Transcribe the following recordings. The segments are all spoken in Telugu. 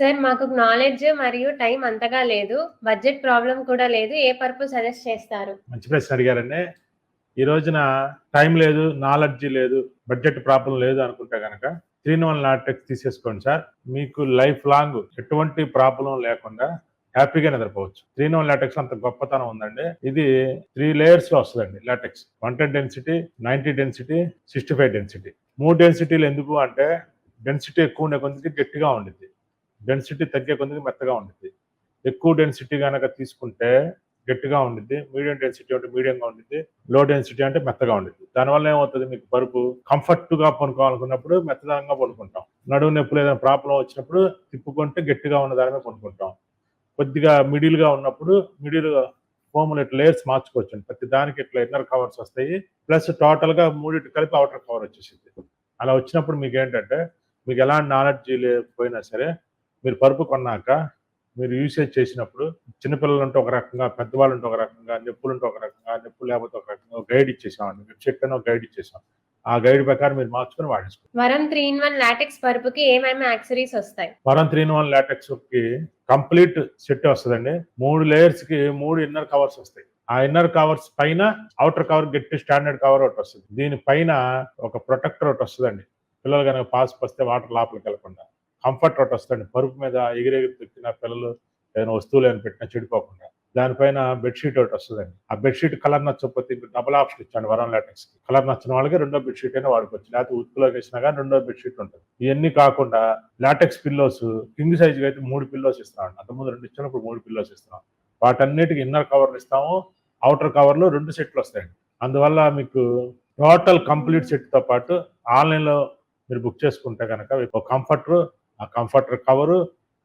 సార్ మాకు నాలెడ్జ్ మరియు టైం అంతగా లేదు. బడ్జెట్ ప్రాబ్లం కూడా లేదు. ఏ పర్పస్ సజెస్ట్ చేస్తారు? మంచి ప్రశ్న అడిగారండి. ఈ రోజున టైం లేదు నాలెడ్జ్ లేదు బడ్జెట్ ప్రాబ్లం లేదు అనుకుంటే కనుక త్రీ వన్ లాటెక్స్ తీసేసుకోండి సార్. మీకు లైఫ్ లాంగ్ ఎటువంటి ప్రాబ్లం లేకుండా హ్యాపీగా నిద్రపోవచ్చు. త్రీ వన్ లాటెక్స్ అంత గొప్పతనం ఉందండి. ఇది త్రీ లేయర్స్లో వస్తుందండి latex one ten density ninety density sixty five density మూడు డెన్సిటీలు ఎందుకు అంటే డెన్సిటీ ఎక్కువ ఉండే కొంచెం గట్టిగా ఉండిద్ది. డెన్సిటీ తగ్గే కొద్దికి మెత్తగా ఉండిద్ది. ఎక్కువ డెన్సిటీ కనుక తీసుకుంటే గట్టిగా ఉండిద్ది మీడియం డెన్సిటీ అంటే మీడియంగా ఉండిద్ది లో డెన్సిటీ అంటే మెత్తగా ఉండిద్ది. దానివల్ల ఏమవుతుంది మీకు బరుపు కంఫర్ట్గా పనుకోవాలనుకున్నప్పుడు మెత్తదనంగా పడుకుంటాం నడువు నొప్పులు ఏదైనా ప్రాబ్లం వచ్చినప్పుడు తిప్పుకుంటే గట్టిగా ఉన్న దానిమే మీద పడుకుంటాం కొద్దిగా మిడిల్గా ఉన్నప్పుడు మిడిల్ ఫోములు ఇట్లా లేయర్స్ మార్చుకోవచ్చు ప్రతి దానికి ఇట్లా ఇన్నర్ కవర్స్ వస్తాయి. ప్లస్ టోటల్గా మూడింటి కలిపి అవుటర్ కవర్ వచ్చేసింది అలా వచ్చినప్పుడు మీకు ఏంటంటే మీకు ఎలాంటి నాలెడ్జ్ లేకపోయినా సరే మీరు పరుపు కొన్నాక మీరు యూసేజ్ చేసినప్పుడు చిన్నపిల్లలు ఉంటే ఒక రకంగా పెద్దవాళ్ళు ఉంటే ఒక రకంగా నొప్పులు ఉంటే ఒక రకంగా నొప్పులు లేకపోతే ఒక రకంగా గైడ్ ఇచ్చేసామండి వెబ్సైట్ పైన ఒక గైడ్ ఇచ్చేసాం ఆ గైడ్ ప్రకారం మీరు మార్చుకొని వాడేసుకోండి. Varam three in one latex పరుపుకి ఏమేమి యాక్సరీస్ వస్తాయి? వరం త్రీ వన్ లాటెక్స్కి కంప్లీట్ సెట్ వస్తుందండి. మూడు లేయర్స్కి మూడు ఇన్నర్ కవర్స్ వస్తాయి. ఆ ఇన్నర్ కవర్స్ పైన అవుటర్ కవర్ గట్టి స్టాండర్డ్ కవర్ ఒకటి వస్తుంది. దీని పైన ఒక ప్రొటెక్టర్ ఒకటి వస్తుందండి. పిల్లలు కనుక పాస్ వస్తే వాటర్ లోపలికి వెళ్ళకుండా. కంఫర్ట్ ఒకటి వస్తుంది పరుపు మీద ఎగిరెగిరి పెట్టిన పిల్లలు ఏదైనా వస్తువులు ఏమైనా పెట్టినా చెడిపోకుండా. దానిపైన బెడ్షీట్ ఒకటి వస్తుందండి. ఆ బెడ్షీట్ కలర్ నచ్చకపోతే ఇంకా డబుల్ ఆప్షన్ ఇచ్చాను వరం లాటెక్స్కి. కలర్ నచ్చిన వాళ్ళకి రెండో బెడ్షీట్ అయినా వాడుకోవచ్చు. లేకపోతే ఉత్తులో వేసినా కానీ రెండో బెడ్షీట్ ఉంటుంది. ఇవన్నీ కాకుండా లాటెక్స్ పిల్లోస్ కింగ్ సైజ్ అయితే మూడు పిల్లోస్ ఇస్తున్నాం అంతకుముందు రెండు ఇచ్చినప్పుడు మూడు పిల్లోస్ ఇస్తున్నాం. వాటన్నిటికి ఇన్నర్ కవర్లు ఇస్తాము. అవుటర్ కవర్లు రెండు సెట్లు వస్తాయండి. అందువల్ల మీకు టోటల్ కంప్లీట్ సెట్తో పాటు ఆన్లైన్లో మీరు బుక్ చేసుకుంటే కనుక ఒక ఆ కంఫర్టర్ కవరు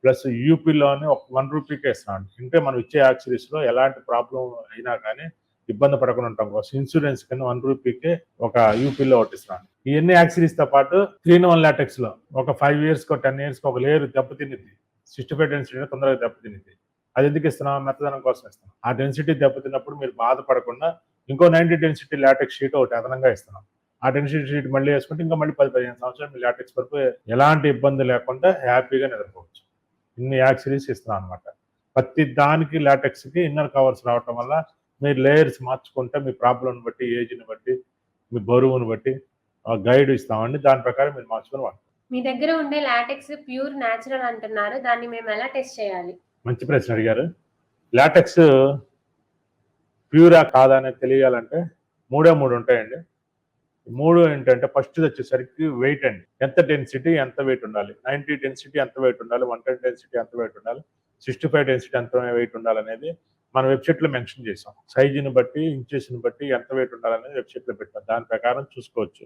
ప్లస్ యూపీలోనే ఒక వన్ రూపీకే ఇస్తున్నాం అంటే మనం ఇచ్చే యాక్సిరీస్లో ఎలాంటి ప్రాబ్లం అయినా కానీ ఇబ్బంది పడకుండా ఉంటాం. కోసం ఇన్సూరెన్స్ కింద వన్ రూపీకే ఒక యూపీలో ఒకటి ఇవన్నీ యాక్సరీస్తో పాటు త్రీ వన్ లాటెక్స్లో ఒక ఫైవ్ ఇయర్స్కో టెన్ ఇయర్స్ ఒక లేయర్ దెబ్బతినిద్ది. సిక్స్టీ ఫైవ్ డెన్సిటీ తొందరగా దెబ్బతినిద్ది. అది ఎందుకు ఇస్తున్నాం? మెత్తదనం కోసం ఇస్తున్నాం. ఆ డెన్సిటీ దెబ్బతిన్నప్పుడు మీరు బాధపడకుండా ఇంకో నైన్టీ డెన్సిటీ లాటెక్స్ షీట్ ఒకటి అదనంగా ఇస్తున్నాం. ఆ షీట్ మళ్ళీ వేసుకుంటే ఇంకా మళ్ళీ పది పదిహేను సంవత్సరాలు మీ లాటెక్స్ వరకు ఎలాంటి ఇబ్బంది లేకుండా హ్యాపీగా నిద్రపోవచ్చు. ఇన్ని యాక్సరీస్ ఇస్తున్నాం అనమాట ప్రతి దానికి లాటెక్స్కి ఇన్నర్ కవర్స్ రావటం వల్ల మీరు లేయర్స్ మార్చుకుంటే మీ ప్రాబ్లం బట్టి ఏజ్ని బట్టి మీ బరువును బట్టి గైడ్ ఇస్తామండి. దాని ప్రకారం మీరు మార్చుకొని వాడండి మీ దగ్గర ఉండే లాటెక్స్ ప్యూర్ న్యాచురల్ అంటున్నారు. దాన్ని మేము ఎలా టెస్ట్ చేయాలి? మంచి ప్రశ్న అడిగారు. లాటెక్స్ ప్యూరా కాదా అనేది తెలియాలంటే మూడే మూడు ఉంటాయండి. మూడు ఏంటంటే ఫస్ట్ వచ్చేసరికి వెయిట్ అండి. ఎంత డెన్సిటీ ఎంత వెయిట్ ఉండాలి? నైన్టీ డెన్సిటీ ఎంత వెయిట్ ఉండాలి? వన్ టెన్ డెన్సిటీ ఎంత వెయిట్ ఉండాలి? సిక్స్టీ ఫైవ్ డెన్సిటీ ఎంత వెయిట్ ఉండాలనేది మన వెబ్సైట్లో మెన్షన్ చేసాం సైజుని బట్టి ఇంచెస్ని బట్టి ఎంత వెయిట్ ఉండాలనేది వెబ్సైట్లో పెట్టాం. దాని ప్రకారం చూసుకోవచ్చు.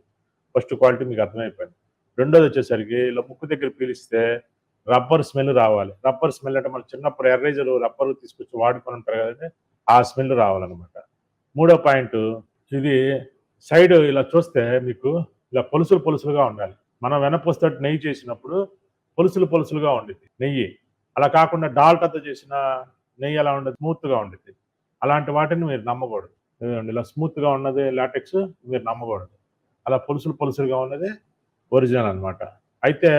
ఫస్ట్ క్వాలిటీ మీకు అర్థమైపోయింది. రెండోది వచ్చేసరికి ఇలా ముక్కు దగ్గర పీలిస్తే రబ్బర్ స్మెల్ రావాలి. రబ్బర్ స్మెల్ అంటే మనం చిన్నప్పుడు ఎర్రేజర్ రబ్బర్ తీసుకొచ్చి వాడుకొని ఉంటారు కదండి ఆ స్మెల్ రావాలన్నమాట. మూడో పాయింట్ ఇది సైడ్ ఇలా చూస్తే మీకు ఇలా పొలుసులు పొలుసులుగా ఉండాలి. మనం వెనపొస్తట్టు నెయ్యి చేసినప్పుడు పొలుసులు పొలుసులుగా ఉండిద్ది. నెయ్యి. అలా కాకుండా డాల్టాతో చేసిన నెయ్యి అలా ఉండదు స్మూత్గా ఉండిద్ది. అలాంటి వాటిని మీరు నమ్మకూడదు. ఇలా స్మూత్గా ఉన్నది లాటెక్స్ మీరు నమ్మకూడదు. అలా పొలుసులు పొలుసులుగా ఉన్నది ఒరిజినల్ అన్నమాట. అయితే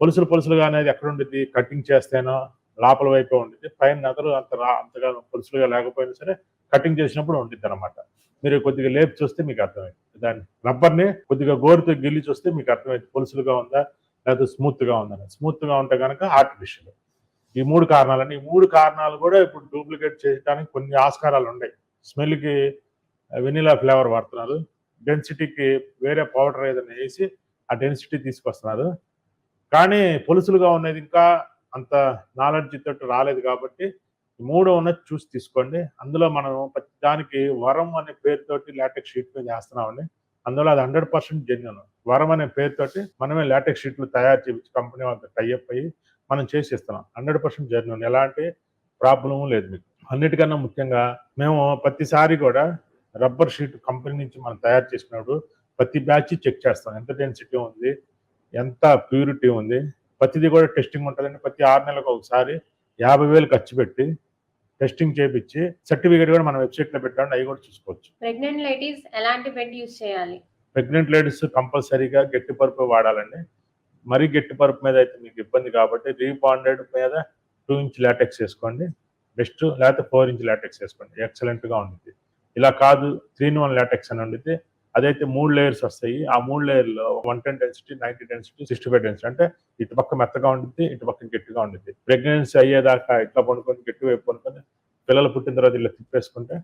పొలుసులు పొలుసులుగా అనేది ఎక్కడ ఉండిద్ది? కటింగ్ చేస్తేనో లోపల వైపు ఉండిద్ది. పైన నగరు అంత రా అంతగా పొలుసులుగా లేకపోయినా సరే కటింగ్ చేసినప్పుడు ఉండిద్ది అనమాట మీరు కొద్దిగా లేపు చూస్తే మీకు అర్థమైంది. దాన్ని రబ్బర్ని కొద్దిగా గోరుతో గిల్లి చూస్తే మీకు అర్థమైంది. పొలుసులుగా ఉందా? లేకపోతే స్మూత్గా ఉందా స్మూత్గా ఉంటే కనుక ఆర్టిఫిషియల్. ఈ మూడు కారణాలని ఈ మూడు కారణాలు కూడా ఇప్పుడు డూప్లికేట్ చేయడానికి కొన్ని ఆస్కారాలు ఉన్నాయి. స్మెల్కి వెనీలా వెనిలా ఫ్లేవర్ వాడుతున్నారు. డెన్సిటీకి వేరే పౌడర్ ఏదైనా వేసి ఆ డెన్సిటీ తీసుకొస్తున్నారు. కానీ పొలుసులుగా ఉన్నది ఇంకా అంత నాలెడ్జ్ తోటి రాలేదు కాబట్టి మూడో ఉన్నది చూసి తీసుకోండి. అందులో మనం దానికి వరం అనే పేరుతోటి లాటెక్స్ షీట్ మీద వేస్తున్నామండి. అందులో అది హండ్రెడ్ పర్సెంట్ జెన్యున్ వరం అనే పేరుతోటి మనమే లాటెక్స్ షీట్లు తయారు చేయించి కంపెనీ వాళ్ళతో టైఅప్ అయ్యి మనం చేసిస్తున్నాం. హండ్రెడ్ పర్సెంట్ జెన్యున్ ఎలాంటి ప్రాబ్లము లేదు మీకు. అన్నిటికన్నా ముఖ్యంగా మేము ప్రతిసారి కూడా రబ్బర్ షీట్ కంపెనీ నుంచి మనం తయారు చేసినప్పుడు ప్రతి బ్యాచ్ చెక్ చేస్తాం. ఎంత డెన్సిటీ ఉంది? ఎంత ప్యూరిటీ ఉంది? ప్రతిదీ కూడా టెస్టింగ్ ఉంటుందండి. ప్రతి ఆరు నెలలకు ఒకసారి యాభై వేలు ఖర్చు పెట్టి టెస్టింగ్ చేపించి సర్టిఫికేట్ కూడా మన వెబ్సైట్లో పెట్టండి అవి కూడా చూసుకోవచ్చు. ప్రెగ్నెంట్ లేడీస్ ఎలాంటి బెడ్ యూస్ చేయాలి? ప్రెగ్నెంట్ లేడీస్ కంపల్సరీగా గట్టి పరుపు వాడాలండి. మరీ గట్టి పరుపు మీద అయితే మీకు ఇబ్బంది కాబట్టి రీబాండెడ్ మీద టూ ఇంచ్ లాటెక్స్ వేసుకోండి. బెస్ట్ లేకపోతే ఫోర్ ఇంచ్ లాటెక్స్ వేసుకోండి. ఎక్సలెంట్గా ఉంటుంది ఇలా కాదు త్రీ వన్ లాటెక్స్ అని ఉండితే అదైతే మూడు లేయర్స్ వస్తాయి. ఆ మూడు లేయర్లో one ten density ninety density sixty five density అంటే ఇటు పక్క మెత్తగా ఉంటుంది ఇటు పక్క గట్టిగా ఉంటుంది ప్రెగ్నెన్సీ అయ్యేదాకా ఇట్లా పండుకొని గట్టి వైపు పండుకొని పిల్లలు పుట్టిన తర్వాత ఇలా తిప్పేసుకుంటే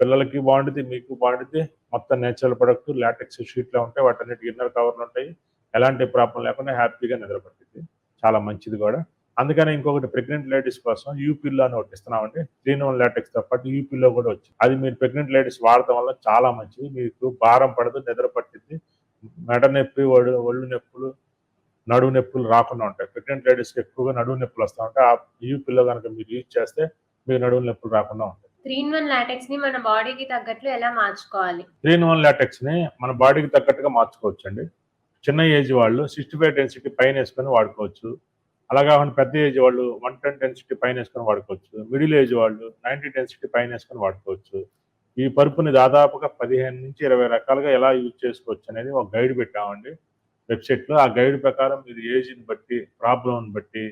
పిల్లలకి బాగుంటుంది మీకు బాగుంటుంది మొత్తం నేచురల్ ప్రొడక్ట్ లాటెక్స్ షీట్లో ఉంటాయి వాటన్నిటి ఇన్నర్ కవర్లు ఉంటాయి. ఎలాంటి ప్రాబ్లం లేకుండా హ్యాపీగా నిద్రపడుతుంది. చాలా మంచిది కూడా. అందుకని ఇంకొకటి ప్రెగ్నెంట్ లేడీస్ కోసం యూ పిల్లో అని ఒకటి ఇస్తున్నామండి. త్రీ వన్ లాటెక్స్తో పాటు యూ పిల్లో కూడా వచ్చింది. అది మీరు ప్రెగ్నెంట్ లేడీస్ వాడటం వల్ల చాలా మంచిది. మీకు భారం పడదు నిద్ర పట్టింది మెడ నొప్పి ఒళ్ళు నొప్పులు నడువు నొప్పులు రాకుండా ఉంటాయి. ప్రెగ్నెంట్ లేడీస్కి ఎక్కువగా నడువు నొప్పులు వస్తూ ఉంటాయి. ఆ యూ పిల్లో కనుక మీరు యూజ్ చేస్తే మీకు నడువు నొప్పులు రాకుండా ఉంటాయి. త్రీ ఇన్ వన్ లాటెక్స్ని మన బాడీకి తగ్గట్లు ఎలా మార్చుకోవాలి? త్రీ వన్ లాటెక్స్ని మన బాడీకి తగ్గట్టుగా మార్చుకోవచ్చు అండి చిన్న ఏజ్ వాళ్ళు సిక్స్టీ ఫైవ్ డెన్సిటీ పైన వేసుకొని వాడుకోవచ్చు. అలా కాకుండా పెద్ద ఏజ్ వాళ్ళు వన్ టెన్ డెన్సిటీ పైన వేసుకొని వాడుకోవచ్చు. మిడిల్ ఏజ్ వాళ్ళు నైన్టీ డెన్సిటీ పైన వేసుకొని వాడుకోవచ్చు. ఈ పరుపుని దాదాపుగా పదిహేను నుంచి ఇరవై రకాలుగా ఎలా యూజ్ చేసుకోవచ్చు అనేది ఒక గైడ్ పెట్టామండి. వెబ్సైట్లో ఆ గైడ్ ప్రకారం మీరు ఏజ్ని బట్టి ప్రాబ్లంని బట్టి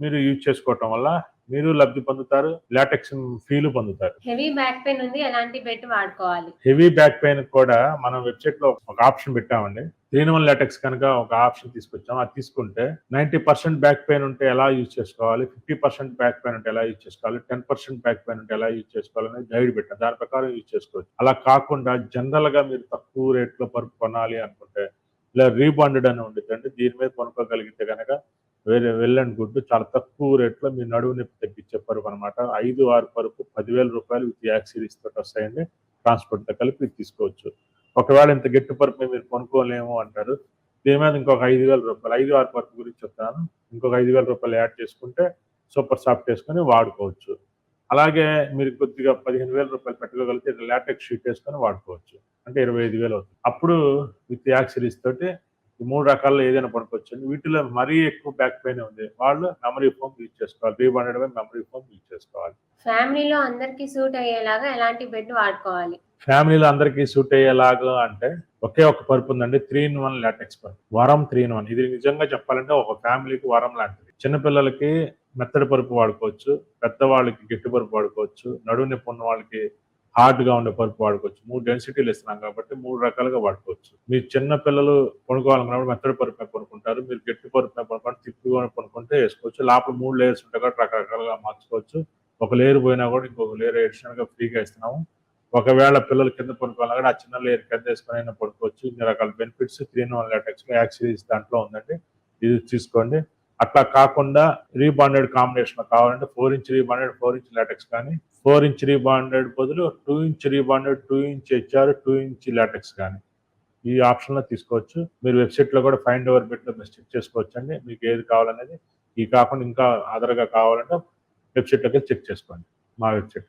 మీరు యూజ్ చేసుకోవటం వల్ల మీరు లబ్ధి పొందుతారు లాటెక్స్ ఫీల్ పొందుతారు. హెవీ బ్యాక్ పెయిన్ ఉంది ఎలాంటి బెడ్ వాడుకోవాలి? హెవీ బ్యాక్ పెయిన్ కూడా మనం వెబ్సైట్లో ఒక ఆప్షన్ పెట్టామండి. త్రీ వన్ లాటెక్స్ కనుక ఒక ఆప్షన్ తీసుకొచ్చాం అది తీసుకుంటే నైన్టీ పర్సెంట్ బ్యాక్ పెయిన్ ఉంటే ఎలా యూజ్ చేసుకోవాలి? ఫిఫ్టీ పర్సెంట్ బ్యాక్ పెయిన్ ఉంటే ఎలా యూజ్ చేసుకోవాలి? టెన్ పర్సెంట్ బ్యాక్ పెయిన్ ఉంటే ఎలా యూజ్ చేసుకోవాలి అనేది గైడ్ పెట్టాం దాని ప్రకారం యూజ్ చేసుకోవచ్చు. అలా కాకుండా జనరల్గా మీరు తక్కువ రేట్లో పరుపు కొనాలి అనుకుంటే ఇలా రీబాండెడ్ అని ఉంటుంది అంటే దీని మీద కొనుక్కోగలిగితే కనుక వేరే వెల్ అండ్ గుడ్ చాలా తక్కువ రేట్లో మీ నడువు నొప్పి తగ్గించే పరుపు అనమాట ఐదు ఆరు పరుపు పదివేల రూపాయలు విత్ యాక్సిరీస్ తోటి వస్తాయండి. ట్రాన్స్పోర్ట్తో కలిపి తీసుకోవచ్చు. ఒకవేళ ఇంత గట్టి పరుపు మీరు కొనుక్కోలేము అంటారు. దీని మీద ఇంకొక ఐదు వేల రూపాయలు ఐదు ఆరు పరుపు గురించి చెప్తాను ఇంకొక ఐదు వేల రూపాయలు యాడ్ చేసుకుంటే సూపర్ సాఫ్ట్ వేసుకొని వాడుకోవచ్చు. అలాగే మీరు కొద్దిగా పదిహేను వేల రూపాయలు పెట్టుకోగలిగితే లాటెక్స్ షీట్ వేసుకొని వాడుకోవచ్చు. అంటే ఇరవై ఐదు వేలు అవుతుంది. అప్పుడు విత్ యాక్సిరీస్ తోటి ఈ మూడు రకాల్లో ఏదైనా పనుకోవచ్చు వీటిలో మరీ ఎక్కువ బ్యాక్ పెయిన్ ఉంది. వాళ్ళు మెమరీ ఫోమ్ యూజ్ చేసుకోవాలి. రీబాండెడ్ మెమరీ ఫోమ్ యూజ్ చేసుకోవాలి. ఫ్యామిలీలో అందరికి సూట్ అయ్యేలాగా ఎలాంటి బెడ్ వాడుకోవాలి? ఫ్యామిలీలో అందరికీ సూట్ అయ్యేలాగా అంటే ఒకే ఒక పరుపు ఉందండి త్రీ ఇన్ వన్ లాటెక్స్ పరుపు. వరం త్రీ ఇన్ వన్ ఇది నిజంగా చెప్పాలంటే ఒక ఫ్యామిలీకి వరం లాంటిది. చిన్నపిల్లలకి మెత్తడి పరుపు వాడుకోవచ్చు పెద్దవాళ్ళకి గట్టి పరుపు వాడుకోవచ్చు నడువు నొప్పి ఉన్న వాళ్ళకి హార్డ్గా ఉండే పరుపు వాడుకోవచ్చు. మూడు డెన్సిటీలు ఇస్తున్నాం కాబట్టి మూడు రకాలుగా వాడుకోవచ్చు. మీరు చిన్న పిల్లలు కొనుక్కోవాలనుకున్నప్పుడు మెత్తడి పరుపు మీద కొనుక్కుంటారు మీరు గట్టి పరుపు మీద కొనుక్కుంటే తిప్పుకొని కొనుక్కుంటే వేసుకోవచ్చు. లోపల మూడు లేయర్స్ ఉంటాయి కాబట్టి రకరకాలుగా మార్చుకోవచ్చు. ఒక లేయర్ పోయినా కూడా ఇంకొక లేయర్ ఎడిషనల్గా ఫ్రీగా ఇస్తున్నాము. ఒకవేళ పిల్లలు కింద పడుకోవాలన్నా కూడా ఆ చిన్న లేయర్ కింద వేసుకొని అయినా పడుకోవచ్చు. ఇన్ని రకాల benefits three one latex accessories దాంట్లో ఉందండి. ఇది తీసుకోండి. అట్లా కాకుండా రీబాండెడ్ కాంబినేషన్ కావాలంటే four inch rebonded four inch latex కానీ ఫోర్ ఇంచ్ రీబాండెడ్ బదులు two inch rebonded two inch HR two inch latex కానీ ఈ ఆప్షన్లో తీసుకోవచ్చు. మీరు వెబ్సైట్లో కూడా ఫైండ్ ఓవర్ బిట్లో మీరు చెక్ చేసుకోవచ్చు అండి మీకు ఏది కావాలనేది. ఈ కాకుండా ఇంకా అదర్గా కావాలంటే వెబ్సైట్లోకి చెక్ చేసుకోండి. మా వెబ్సైట్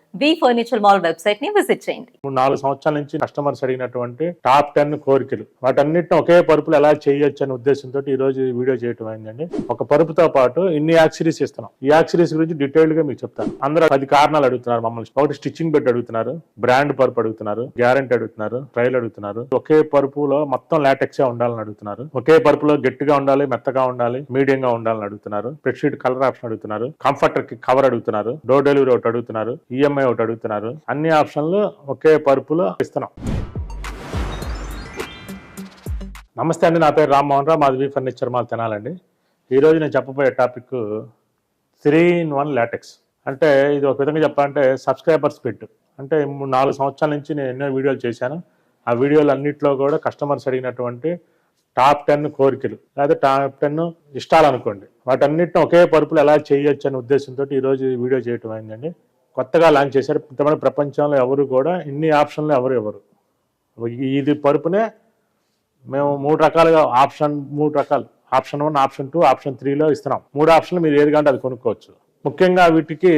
బి ఫర్నిచర్ మాల్ వెబ్సైట్ని విజిట్ చేయండి. నాలుగు సంవత్సరాల నుంచి కస్టమర్స్ అడిగినటువంటి టాప్ టెన్ కోరికలు. వాటన్నిటిని ఒకే పరుపులు ఎలా చేయొచ్చు అనే ఉద్దేశంతో ఈ రోజు వీడియో చేయటం అయిందండి. ఒక పరుపుతో పాటు ఇన్ని యాక్సిరీస్ ఇస్తున్నాం ఈ యాక్సిరీస్ గురించి డీటెయిల్డ్గా మీకు చెప్తాను. అందరూ పది కారణాలు అడుగుతున్నారు మమ్మల్ని. ఒకటి స్టిచ్చింగ్ బెడ్ అడుగుతున్నారు బ్రాండ్ పరుపు అడుగుతున్నారు గ్యారెంటీ అడుగుతున్నారు ట్రైల్ అడుగుతున్నారు. ఒకే పరుపులో మొత్తం లాటెక్స్ ఉండాలని అడుగుతున్నారు. ఒకే పరుపులో గట్టిగా ఉండాలి మెత్తగా ఉండాలి మీడియం గా ఉండాలని అడుగుతున్నారు. బెడ్షీట్ కలర్ ఆప్షన్ అడుగుతున్నారు. కంఫర్టర్కి కవర్ అడుగుతున్నారు. డోర్ డెలివరీ ఒకటి అడుగుతున్నారు. ఈఎంఐ ఒకటి అడుగుతున్నారు. అన్ని ఆప్షన్లు ఒకే పరుపులో ఇస్తున్నాం. నమస్తే అండి నా పేరు రామ్మోహన్ రావు మాది ఫర్నిచర్ మాల్ తినాలండి. ఈరోజు నేను చెప్పబోయే topic three in one latex. అంటే ఇది ఒక విధంగా చెప్పాలంటే సబ్స్క్రైబర్స్ పెట్టు అంటే మూడు నాలుగు సంవత్సరాల నుంచి నేను ఎన్నో వీడియోలు చేశాను. ఆ వీడియోలు అన్నింటిలో కూడా కస్టమర్స్ అడిగినటువంటి టాప్ టెన్ కోరికలు లేదా టాప్ టెన్ ఇష్టాలు అనుకోండి. వాటన్నిటిని ఒకే పరుపులు ఎలా చేయొచ్చు అనే ఉద్దేశంతో ఈరోజు వీడియో చేయటం అయిందండి. కొత్తగా లాంచ్ చేశారు. ఇంతమంది ప్రపంచంలో ఎవరు కూడా ఇన్ని ఆప్షన్లు ఎవరు ఎవరు ఇది పరుపునే మేము మూడు రకాలుగా ఆప్షన్ మూడు రకాలు. Option one option two option త్రీలో ఇస్తున్నాం. మూడు ఆప్షన్లు మీరు ఏది కంటే అది కొనుక్కోవచ్చు. ముఖ్యంగా వీటికి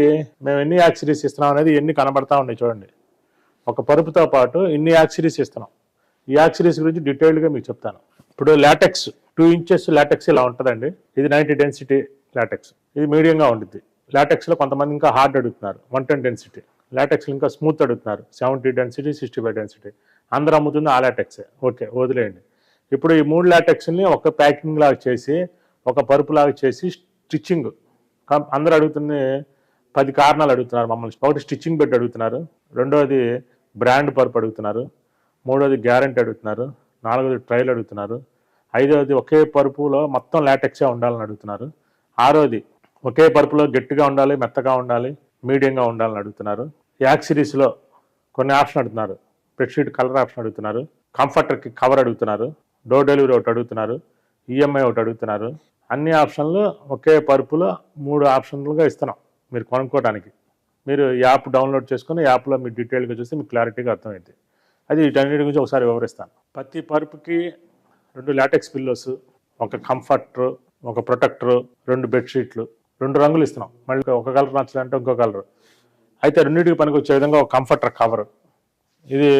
మేము ఎన్ని యాక్సిరీస్ ఇస్తున్నాం అనేది ఎన్ని కనబడతా ఉన్నాయి చూడండి. ఒక పరుపుతో పాటు ఇన్ని యాక్సిరీస్ ఇస్తున్నాం ఈ యాక్సిరీస్ గురించి డీటెయిల్డ్గా మీకు చెప్తాను. ఇప్పుడు లాటెక్స్ టూ ఇంచెస్ లాటెక్స్ ఇలా ఉంటుందండి. ఇది నైంటీ డెన్సిటీ లాటెక్స్ ఇది మీడియంగా ఉంటుంది లాటెక్స్లో కొంతమంది ఇంకా హార్డ్ అడుగుతున్నారు వన్ టెన్ డెన్సిటీ లాటెక్స్లో ఇంకా స్మూత్ అడుగుతున్నారు seventy density sixty five density అందరూ అమ్ముతుంది ఆ లాటెక్సే ఓకే వదిలేయండి. ఇప్పుడు ఈ మూడు లాటెక్స్ని ఒక ప్యాకింగ్ లాగా చేసి ఒక పరుపు లాగా చేసి స్టిచ్చింగ్ అందరూ అడుగుతుంది పది కారణాలు అడుగుతున్నారు మమ్మల్ని. ఒకటి స్టిచ్చింగ్ బెడ్ అడుగుతున్నారు రెండవది బ్రాండ్ పరుపు అడుగుతున్నారు మూడవది గ్యారంటీ అడుగుతున్నారు నాలుగవది ట్రయల్ అడుగుతున్నారు ఐదవది ఒకే పరుపులో మొత్తం లాటెక్సే ఉండాలని అడుగుతున్నారు ఆరోది ఒకే పరుపులో గట్టిగా ఉండాలి మెత్తగా ఉండాలి మీడియంగా ఉండాలని అడుగుతున్నారు. యాక్ సిరీస్లో కొన్ని ఆప్షన్ అడుగుతున్నారు. బెడ్షీట్ కలర్ ఆప్షన్ అడుగుతున్నారు. కంఫర్టర్కి కవర్ అడుగుతున్నారు. డోర్ డెలివరీ ఒకటి అడుగుతున్నారు. ఈఎంఐ ఒకటి అడుగుతున్నారు. అన్ని ఆప్షన్లు ఒకే పరుపులో మూడు ఆప్షన్లుగా ఇస్తున్నాం మీరు కొనుక్కోవడానికి. మీరు యాప్ డౌన్లోడ్ చేసుకుని యాప్లో మీరు డీటెయిల్గా చూస్తే మీకు క్లారిటీగా అర్థమైంది అది వీటన్నిటి గురించి ఒకసారి వివరిస్తాను. ప్రతి పరుపుకి రెండు లాటెక్స్ పిల్లోస్ ఒక కంఫర్టర్ ఒక ప్రొటెక్టర్ రెండు బెడ్షీట్లు రెండు రంగులు ఇస్తున్నాం. మళ్ళీ ఒక కలర్ నచ్చాలంటే ఇంకో కలర్ అయితే రెండింటికి పనికి వచ్చే విధంగా ఒక కంఫర్టర్ కవర్ ఇది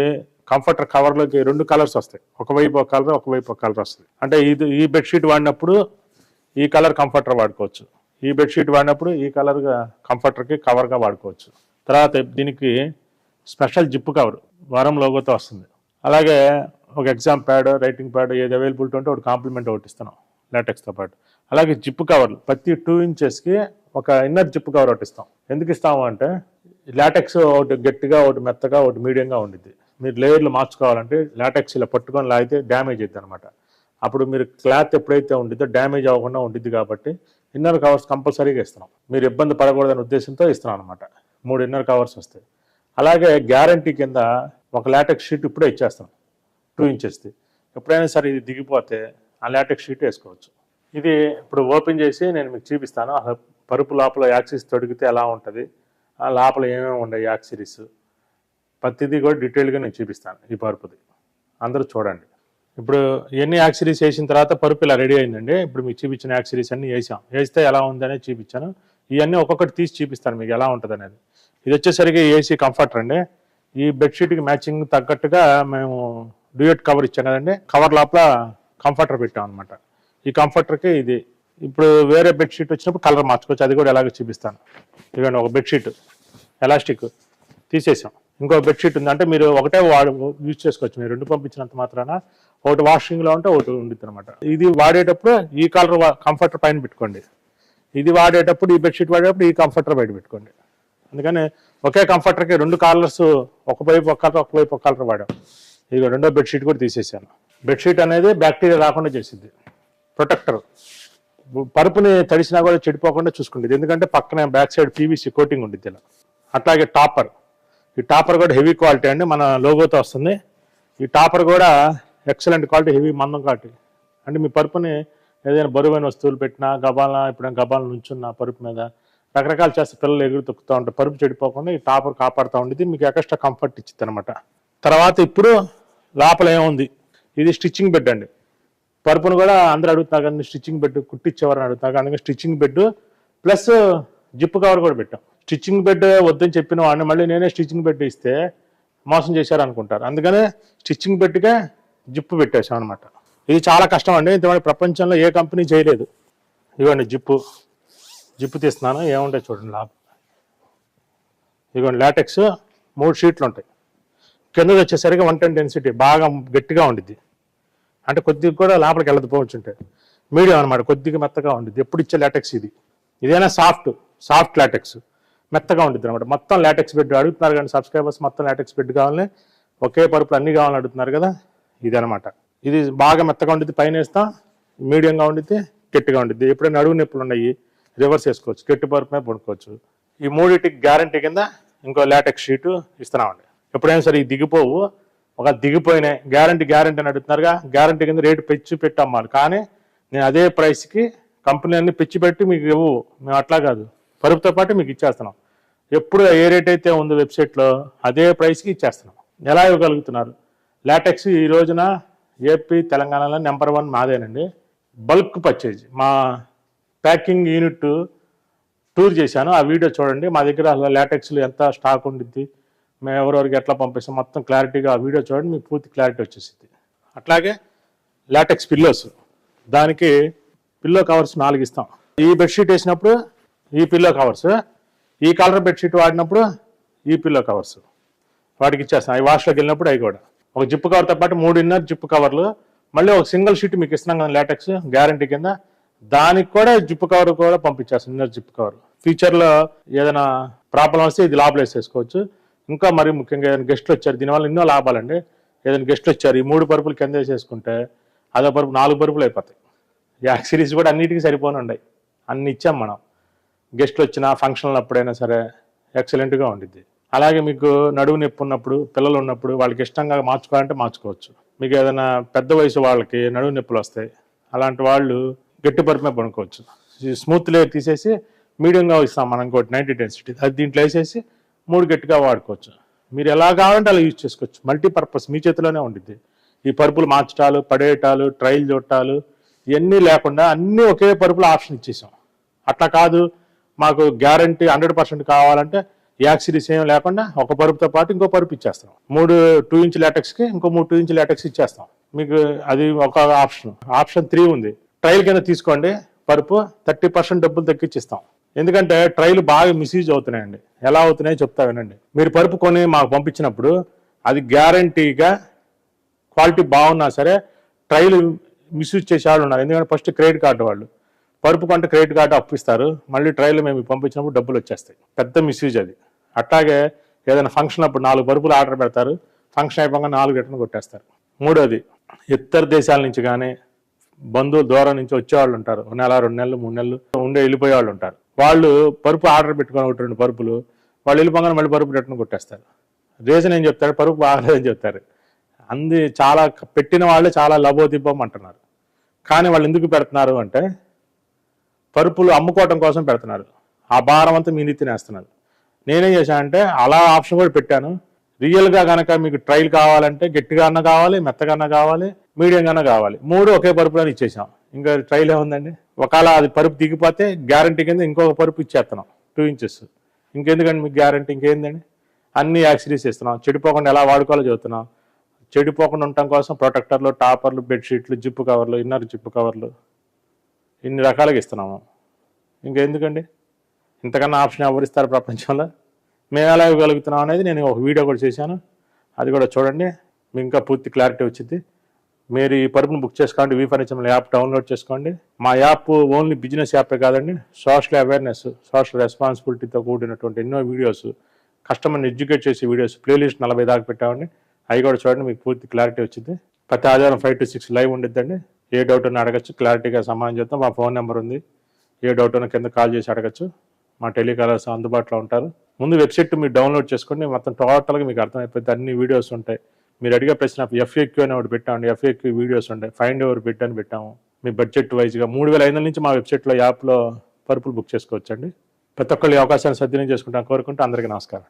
కంఫర్టర్ కవర్లోకి రెండు కలర్స్ వస్తాయి. ఒకవైపు ఒక కలర్ ఒకవైపు ఒక కలర్ వస్తుంది. అంటే ఇది ఈ బెడ్షీట్ వాడినప్పుడు ఈ కలర్ కంఫర్టర్ వాడుకోవచ్చు. ఈ బెడ్షీట్ వాడినప్పుడు ఈ కలర్గా కంఫర్టర్కి కవర్గా వాడుకోవచ్చు. తర్వాత దీనికి స్పెషల్ జిప్ కవర్ వారం లోగోతో వస్తుంది. అలాగే ఒక ఎగ్జామ్ ప్యాడ్ రైటింగ్ ప్యాడ్ ఏది అవైలబిలిటీ ఉంటే ఒకటి కాంప్లిమెంట్ ఒకటి ఇస్తున్నాం లాటెక్స్తో పాటు. అలాగే జిప్ కవర్లు. ప్రతి టూ ఇంచెస్కి ఒక ఇన్నర్ జిప్ కవర్ ఒకటి ఇస్తాం. ఎందుకు ఇస్తాము అంటే లాటెక్స్ ఒకటి గట్టిగా ఒకటి మెత్తగా ఒకటి మీడియంగా ఉండిద్ది. మీరు లేయర్లు మార్చుకోవాలంటే లాటెక్స్ ఇలా పట్టుకొని లాగితే డ్యామేజ్ అవుతుంది అనమాట అప్పుడు మీరు క్లాత్ ఎప్పుడైతే ఉండిద్దో డ్యామేజ్ అవ్వకుండా ఉండిద్ది కాబట్టి ఇన్నర్ కవర్స్ కంపల్సరీగా ఇస్తున్నాం. మీరు ఇబ్బంది పడకూడదనే ఉద్దేశంతో ఇస్తున్నాం అనమాట మూడు ఇన్నర్ కవర్స్ వస్తాయి. అలాగే గ్యారంటీ కింద ఒక లాటెక్స్ షీట్ ఇప్పుడే ఇచ్చేస్తాం టూ ఇంచెస్ది ఎప్పుడైనా సరే ఇది దిగిపోతే ఆ లాటెక్స్ షీట్ వేసుకోవచ్చు. ఇది ఇప్పుడు ఓపెన్ చేసి నేను మీకు చూపిస్తాను. అసలు పరుపు లోపల యాక్సిస్ తొడిగితే ఎలా ఉంటుంది? ఆ లోపల ఏమేమి ఉన్నాయి యాక్సిరీస్ ప్రతిదీ కూడా డీటెయిల్గా నేను చూపిస్తాను ఈ పరుపుది. అందరూ చూడండి. ఇప్పుడు ఎన్ని యాక్సిరీస్ వేసిన తర్వాత పరుపు ఇలా రెడీ అయిందండి. ఇప్పుడు మీకు చూపించిన యాక్సిరీస్ అన్ని వేసాం. వేస్తే ఎలా ఉందనేది చూపించాను. ఇవన్నీ ఒక్కొక్కటి తీసి చూపిస్తాను మీకు ఎలా ఉంటుంది అనేది ఇది వచ్చేసరికి ఏసీ కంఫర్టర్ అండి. ఈ బెడ్షీట్కి మ్యాచింగ్ తగ్గట్టుగా మేము డ్యూయట్ కవర్ ఇచ్చాం కదండి. కవర్ లోపల కంఫర్టర్ పెట్టాం అనమాట ఈ కంఫర్టర్కి ఇది. ఇప్పుడు వేరే బెడ్షీట్ వచ్చినప్పుడు కలర్ మార్చుకోవచ్చు. అది కూడా ఎలాగో చూపిస్తాను. ఇవ్వండి ఒక బెడ్షీట్ ఎలాస్టిక్ తీసేసాం. ఇంకో బెడ్షీట్ ఉంది. అంటే మీరు ఒకటే వాడు యూజ్ చేసుకోవచ్చు. మీరు రెండు పంపించినంత మాత్రాన ఒకటి వాషింగ్లో ఉంటే ఒకటి ఉండిద్ది అనమాట ఇది వాడేటప్పుడు ఈ కలర్ కంఫర్టర్ పైన పెట్టుకోండి. ఇది వాడేటప్పుడు ఈ బెడ్షీట్ వాడేటప్పుడు ఈ కంఫర్టర్ బయట పెట్టుకోండి. అందుకని ఒకే కంఫర్టర్కి రెండు కలర్స్ ఒకవైపు ఒక కలర్ ఒకవైపు ఒక కలర్ వాడాం. ఇక రెండో బెడ్షీట్ కూడా తీసేసాను. బెడ్షీట్ అనేది బ్యాక్టీరియా రాకుండా చేసింది ప్రొటెక్టర్. పరుపుని తడిసినా కూడా చెడిపోకుండా చూసుకుంటుంది. ఎందుకంటే పక్కన బ్యాక్ సైడ్ పీవీసీ కోటింగ్ ఉంటుంది ఇలా. అట్లాగే టాపర్. ఈ టాపర్ కూడా హెవీ క్వాలిటీ అండి. మన లోగోతో వస్తుంది. ఈ టాపర్ కూడా ఎక్సలెంట్ క్వాలిటీ హెవీ మందం క్వాలిటీ. అంటే మీ పరుపుని ఏదైనా బరువైన వస్తువులు పెట్టినా గబాల ఇప్పుడు గబాల నుంచున్న పరుపు మీద రకరకాలు చేస్తే పిల్లలు ఎగురు తొక్కుతూ ఉంటారు. పరుపు చెడిపోకుండా ఈ టాపర్ కాపాడుతూ ఉండేది మీకు ఎక్స్ట్రా కంఫర్ట్ ఇచ్చింది అనమాట తర్వాత ఇప్పుడు లోపల ఏముంది? ఇది స్టిచ్చింగ్ బెడ్ అండి. పరుపును కూడా అందరూ అడుగుతున్నారు కానీ స్టిచ్చింగ్ బెడ్ కుట్టించేవారని అడుగుతారు అందుకని stitching bed plus zip cover కూడా పెట్టాం. స్టిచ్చింగ్ బెడ్ వద్దని చెప్పిన వాడిని మళ్ళీ నేనే స్టిచ్చింగ్ బెడ్ ఇస్తే మోసం చేశారు అనుకుంటారు అందుకనే స్టిచ్చింగ్ బెడ్కే జిప్పు పెట్టేశాం అనమాట ఇది చాలా కష్టం అండి. ఇంతమంది ప్రపంచంలో ఏ కంపెనీ చేయలేదు. ఇవ్వండి జిప్పు జిప్పు తీస్తున్నాను. ఏముంటాయి చూడండి లాభం ఇదిగోండి లాటెక్స్ మూడు షీట్లు ఉంటాయి. కిందది వచ్చేసరికి వన్ టెన్ డెన్సిటీ. బాగా గట్టిగా ఉండిద్ది. అంటే కొద్దిగా కూడా లోపలికి వెళ్ళదు పోవచ్చు ఉంటే మీడియం అనమాట కొద్దిగా మెత్తగా ఉండిద్ది. ఎప్పుడు ఇచ్చే లాటెక్స్ ఇది? ఇదైనా సాఫ్ట్ సాఫ్ట్ లాటెక్స్ మెత్తగా ఉండిద్ది అనమాట మొత్తం లాటెక్స్ బెడ్ అడుగుతున్నారు కానీ సబ్స్క్రైబర్స్ మొత్తం లాటెక్స్ బెడ్ కావాలని ఒకే పరుపులు అన్ని కావాలని అడుగుతున్నారు కదా ఇది అనమాట ఇది బాగా మెత్తగా ఉండిద్ది పైన వేస్తాం మీడియంగా ఉండిద్ది గట్టిగా ఉండిద్ది. ఎప్పుడైనా అడుగు నొప్పులు ఉన్నాయి రివర్స్ చేసుకోవచ్చు గట్టి పరుపు మీద పడుకోవచ్చు. ఈ మూడింటికి గ్యారంటీ కింద ఇంకో లాటెక్స్ షీటు ఇస్తున్నామండి. ఎప్పుడైనా సరే దిగిపోవు ఒక దిగిపోయినాయి గ్యారంటీ గ్యారంటీ అని అడుగుతున్నారుగా గ్యారంటీ కింద రేటు పెంచి పెట్టి అమ్మాలి కానీ నేను అదే ప్రైస్కి కంపెనీ అన్ని పిచ్చి పెట్టి మీకు ఇవ్వు. మేము అట్లా కాదు. పరుపుతో పాటు మీకు ఇచ్చేస్తున్నాం. ఎప్పుడు ఏ రేట్ అయితే ఉందో వెబ్సైట్లో అదే ప్రైస్కి ఇచ్చేస్తున్నాం. ఎలా ఇవ్వగలుగుతున్నారు? లాటెక్స్ ఈ రోజున ఏపీ తెలంగాణలో నెంబర్ వన్ మాదేనండి. బల్క్ పర్చేజ్ మా ప్యాకింగ్ యూనిట్ టూర్ చేశాను. ఆ వీడియో చూడండి. మా దగ్గర అసలు లాటెక్స్లు ఎంత స్టాక్ ఉండిద్ది? మేము ఎవరెవరికి ఎట్లా పంపిస్తాం మొత్తం క్లారిటీగా ఆ వీడియో చూడండి మీకు పూర్తి క్లారిటీ వచ్చేసింది అట్లాగే లాటెక్స్ పిల్లోస్ దానికి పిల్లో కవర్స్ నాలుగు ఇస్తాం. ఈ బెడ్షీట్ వేసినప్పుడు ఈ పిల్లో కవర్స్ ఈ కలర్ బెడ్షీట్ వాడినప్పుడు ఈ పిల్లో కవర్స్ వాటికి ఇచ్చేస్తాం. అవి వాష్లోకి వెళ్ళినప్పుడు అవి కూడా. ఒక జిప్పు కవర్తో పాటు మూడు ఇన్నర్ జిప్పు కవర్లు మళ్ళీ ఒక సింగిల్ షీట్ మీకు ఇస్తున్నాం కదా లాటెక్స్ గ్యారంటీ కింద దానికి కూడా జిప్పు కవర్ కూడా పంపించేస్తాం ఇన్నర్ జిప్ కవర్. ఫ్యూచర్లో ఏదైనా ప్రాబ్లం వస్తే ఇది లాభాలు వేసేసుకోవచ్చు ఇంకా మరి ముఖ్యంగా ఏదైనా గెస్ట్లు వచ్చారు దీనివల్ల ఎన్నో లాభాలండి. ఏదైనా గెస్ట్లు వచ్చారు ఈ మూడు పరుపులు కింద వేసేసుకుంటే అదో పరుపు నాలుగు పరుపులు అయిపోతాయి. ఈ యాక్సిరీస్ కూడా అన్నిటికీ సరిపోని ఉన్నాయి అన్ని ఇచ్చాం మనం. గెస్ట్లు వచ్చినా ఫంక్షన్లు అప్పుడైనా సరే ఎక్సలెంట్గా ఉండిద్ది. అలాగే మీకు నడువు నొప్పి ఉన్నప్పుడు పిల్లలు ఉన్నప్పుడు వాళ్ళకి ఇష్టంగా మార్చుకోవాలంటే మార్చుకోవచ్చు. మీకు ఏదైనా పెద్ద వయసు వాళ్ళకి నడువు నొప్పులు వస్తాయి అలాంటి వాళ్ళు గట్టి పరుపు మీద పడుకోవచ్చు స్మూత్ లేయర్ తీసేసి మీడియంగా ఇస్తాం మనం ఇంకోటి నైంటీ డెన్సిటీ. అది దీంట్లో వేసేసి మూడు గట్టిగా వాడుకోవచ్చు. మీరు ఎలా కావాలంటే అలా యూజ్ చేసుకోవచ్చు. మల్టీపర్పస్ మీ చేతిలోనే ఉండిద్ది. ఈ పరుపులు మార్చటాలు పడేయటాలు ట్రైల్ చుట్టాలు ఇవన్నీ లేకుండా అన్నీ ఒకే పరుపులో ఆప్షన్ ఇచ్చేసాం. అట్లా కాదు. మాకు గ్యారంటీ హండ్రెడ్ పర్సెంట్ కావాలంటే యాక్సిడీస్ ఏం లేకుండా ఒక పరుపుతో పాటు ఇంకో పరుపు ఇచ్చేస్తాం. మూడు టూ ఇంచ్ లాటెక్స్కి ఇంకో మూడు టూ ఇంచ్ లాటెక్స్ ఇచ్చేస్తాం. మీకు అది ఒక ఆప్షన్. ఆప్షన్ త్రీ ఉంది. ట్రయల్ కింద తీసుకోండి. పరుపు థర్టీ పర్సెంట్ డబ్బులు తగ్గించిస్తాం ఎందుకంటే ట్రైలు బాగా మిస్యూజ్ అవుతున్నాయండి. ఎలా అవుతున్నాయో చెప్తా వినండి. మీరు పరుపు కొని మాకు పంపించినప్పుడు అది గ్యారంటీగా క్వాలిటీ బాగున్నా సరే ట్రైలు మిస్యూజ్ చేసే వాళ్ళు ఉన్నారు. ఎందుకంటే ఫస్ట్ క్రెడిట్ కార్డు వాళ్ళు. పరుపు కొంటే క్రెడిట్ కార్డు అప్పిస్తారు. మళ్ళీ ట్రైలు మేము పంపించినప్పుడు డబ్బులు వచ్చేస్తాయి. పెద్ద మిస్యూజ్ అది. అట్లాగే ఏదైనా ఫంక్షన్ అప్పుడు నాలుగు పరుపులు ఆర్డర్ పెడతారు. ఫంక్షన్ అయిపోగా నాలుగు రిటర్న్ కొట్టేస్తారు. మూడోది ఇతర దేశాల నుంచి కానీ బంధువుల దూరం నుంచి వచ్చేవాళ్ళు ఉంటారు. ఒక నెల రెండు నెలలు మూడు నెలలు ఉండే వెళ్ళిపోయే వాళ్ళు ఉంటారు. వాళ్ళు పరుపు ఆర్డర్ పెట్టుకొని ఒకటి రెండు పరుపులు వాళ్ళు వెళ్ళిపోగానే మళ్ళీ పరుపు రిటర్న్ కొట్టేస్తారు. రీజన్ ఏం చెప్తారు? పరుపు బాగలేదని చెప్తారు. అంది చాలా పెట్టిన వాళ్ళే చాలా లబోదిబ్బం అంటున్నారు. కానీ వాళ్ళు ఎందుకు పెడుతున్నారు అంటే పరుపులు అమ్ముకోవటం కోసం పెడుతున్నారు. ఆ భారం అంతా మీ నెత్తినేస్తున్నారు నేనేం చేశానంటే అలా ఆప్షన్ కూడా పెట్టాను. రియల్గా కనుక మీకు ట్రైల్ కావాలంటే గట్టిగా అన్న కావాలి మెత్తగా అన్న కావాలి మీడియంగా అన్న కావాలి. మూడు ఒకే పరుపులో ఇచ్చేసాం. ఇంకా ట్రైల్ ఏముందండి? ఒకవేళ అది పరుపు దిగిపోతే గ్యారంటీ కింద ఇంకొక పరుపు ఇచ్చేస్తున్నాం టూ ఇంచెస్ ఇంకెందుకండి మీకు గ్యారంటీ ఇంకేందండి? అన్ని యాక్సిరీస్ ఇస్తున్నాం చెడిపోకుండా ఎలా వాడుకోవాలో చెబుతున్నాం. చెడిపోకుండా ఉండటం కోసం ప్రొటెక్టర్లు టాపర్లు బెడ్షీట్లు జిప్పు కవర్లు ఇన్నర్ జిప్పు కవర్లు ఇన్ని రకాలుగా ఇస్తున్నాము. ఇంకెందుకండి? ఇంతకన్నా ఆప్షన్ ఎవరిస్తారు ప్రపంచంలో? మేము ఎలా ఇవ్వగలుగుతున్నాం అనేది నేను ఒక వీడియో కూడా చేశాను. అది కూడా చూడండి. మీకు ఇంకా పూర్తి క్లారిటీ వచ్చింది. మీరు ఈ పరుపును బుక్ చేసుకోండి. వీ ఫర్నిచర్ యాప్ డౌన్లోడ్ చేసుకోండి. మా యాప్ ఓన్లీ బిజినెస్ యాపే కాదండి. సోషల్ అవేర్నెస్ సోషల్ రెస్పాన్సిబిలిటీతో కూడినటువంటి ఎన్నో వీడియోస్ కస్టమర్ని ఎడ్యుకేట్ చేసే వీడియోస్ ప్లేలిస్ట్ నలభై దాకా పెట్టామండి. అవి కూడా చూడండి. మీకు పూర్తి క్లారిటీ వచ్చింది. ప్రతి ఆదివారం ఫైవ్ టు సిక్స్ లైవ్ ఉండిద్దండి. ఏ డౌట్ అని అడగచ్చు. క్లారిటీగా సమాధానం చేస్తాం మా ఫోన్ నెంబర్ ఉంది. ఏ డౌట్ అయినా కింద కాల్ చేసి అడగచ్చు. మా టెలికాలర్స్ అందుబాటులో ఉంటారు. ముందు వెబ్సైట్ మీరు డౌన్లోడ్ చేసుకోండి. మొత్తం టోటల్గా మీకు అర్థమైపోతుంది. అన్ని వీడియోస్ ఉంటాయి. మీరు అడిగే ప్రశ్న ఎఫ్ఏక్యూ అని ఒకటి పెట్టామండి. ఎఫ్ఏక్యూ వీడియోస్ ఉంటాయి. ఫైండ్ ఎవర్ బిట్ అని పెట్టాము. మీ బడ్జెట్ వైజ్గా మూడు వేల ఐదు నుంచి మా వెబ్సైట్లో యాప్లో పరుపులు బుక్ చేసుకోవచ్చండి. ప్రతి ఒక్కళ్ళు ఈ అవకాశాన్ని సద్వినియోగం చేసుకుంటాను కోరుకుంటూ అందరికీ నమస్కారం.